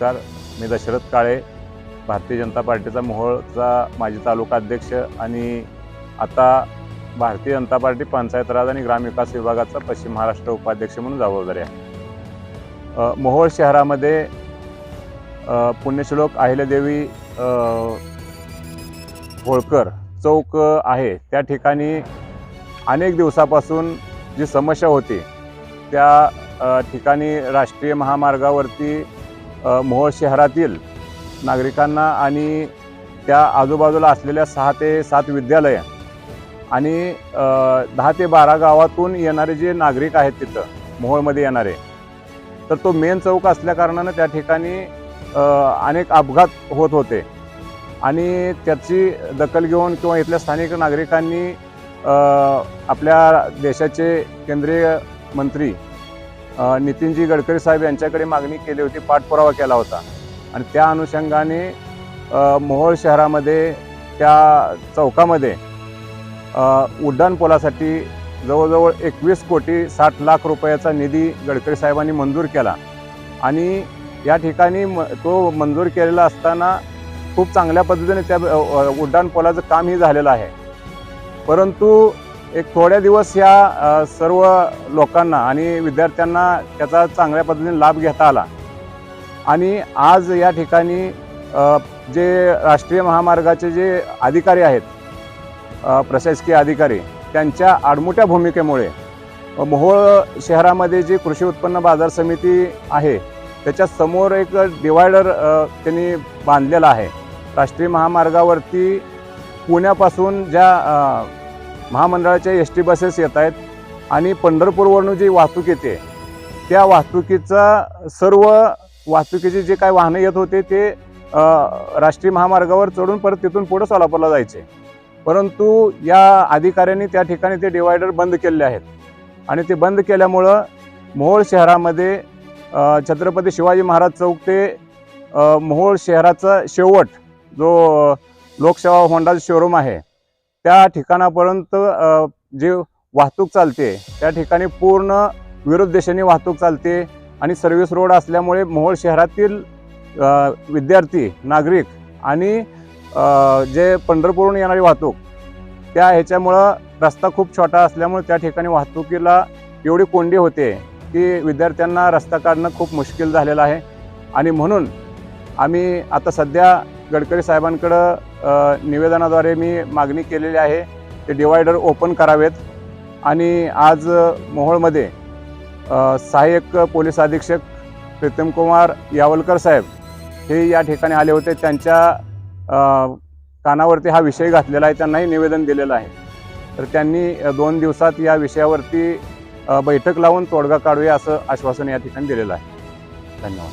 नमस्कार. मी दशरथ काळे भारतीय जनता पार्टीचा मोहोळचा माजी तालुका अध्यक्ष आणि आता भारतीय जनता पार्टी पंचायत राज आणि ग्रामविकास विभागाचा पश्चिम महाराष्ट्र उपाध्यक्ष म्हणून जबाबदारी आहे. मोहोळ शहरामध्ये पुण्यश्लोक अहिल्यादेवी होळकर चौक आहे. त्या ठिकाणी अनेक दिवसापासून जी समस्या होती त्या ठिकाणी राष्ट्रीय महामार्गावरती मोहोळ शहरातील नागरिकांना आणि त्या आजूबाजूला असलेल्या सहा ते सात विद्यालय आणि दहा ते बारा गावातून येणारे जे नागरिक आहेत तिथं मोहोळमध्ये येणारे तर तो मेन चौक असल्याकारणानं त्या ठिकाणी अनेक अपघात होत होते. आणि त्याची दखल घेऊन किंवा इथल्या स्थानिक नागरिकांनी आपल्या देशाचे केंद्रीय मंत्री नितीनजी गडकरी साहेब यांच्याकडे मागणी केली होती पाठपुरावा केला होता. आणि त्या अनुषंगाने मोहोळ शहरामध्ये त्या चौकामध्ये उड्डाणपुलासाठी जवळजवळ एकवीस कोटी साठ लाख रुपयाचा निधी गडकरी साहेबांनी मंजूर केला. आणि या ठिकाणी म तो मंजूर केलेला असताना खूप चांगल्या पद्धतीने त्या उड्डाणपुलाचं कामही झालेलं आहे. परंतु एक थोड्या दिवस या सर्व लोकांना आणि विद्यार्थ्यांना त्याचा चांगल्या पद्धतीने लाभ घेता आला. आणि आज या ठिकाणी जे राष्ट्रीय महामार्गाचे जे अधिकारी आहेत प्रशासकीय अधिकारी त्यांच्या आडमुठ्या भूमिकेमुळे मोहोळ शहरामध्ये जी कृषी उत्पन्न बाजार समिती आहे त्याच्यासमोर एक डिवायडर त्यांनी बांधलेला आहे. राष्ट्रीय महामार्गावरती पुण्यापासून ज्या महामंडळाच्या एस टी बसेस येत आहेत आणि पंढरपूरवरून जी वाहतूक येते त्या वाहतुकीचा सर्व वाहतुकीचे जे काय वाहनं येत होते ते राष्ट्रीय महामार्गावर चढून परत तिथून पुढं सोलापूरला जायचे. परंतु या अधिकाऱ्यांनी त्या ठिकाणी ते डिवायडर बंद केले आहेत. आणि ते बंद केल्यामुळं मोहोळ शहरामध्ये छत्रपती शिवाजी महाराज चौक ते मोहोळ शहराचा शेवट जो लोकसेवा होंडा शोरूम आहे त्या ठिकाणापर्यंत जे वाहतूक चालते त्या ठिकाणी पूर्ण विरोध दिशेने वाहतूक चालते आणि सर्व्हिस रोड असल्यामुळे मोहोळ शहरातील विद्यार्थी नागरिक आणि जे पंढरपूरहून येणारी वाहतूक त्या ह्याच्यामुळं रस्ता खूप छोटा असल्यामुळे त्या ठिकाणी वाहतुकीला एवढी कोंडी होते की विद्यार्थ्यांना रस्ता काढणं खूप मुश्किल झालेलं आहे. आणि म्हणून आम्ही आता सध्या गडकरी साहेबांकडं निवेदनाद्वारे मी मागणी केलेली आहे. ते डिवायडर ओपन करावेत. आणि आज मोहोळमध्ये सहाय्यक पोलीस अधीक्षक प्रीतमकुमार यावलकर साहेब हे या ठिकाणी आले होते. त्यांच्या कानावरती हा विषय घातलेला आहे. त्यांनाही निवेदन दिलेलं आहे. तर त्यांनी दोन दिवसात या विषयावरती बैठक लावून तोडगा काढूया असं आश्वासन या ठिकाणी दिलेलं आहे. धन्यवाद.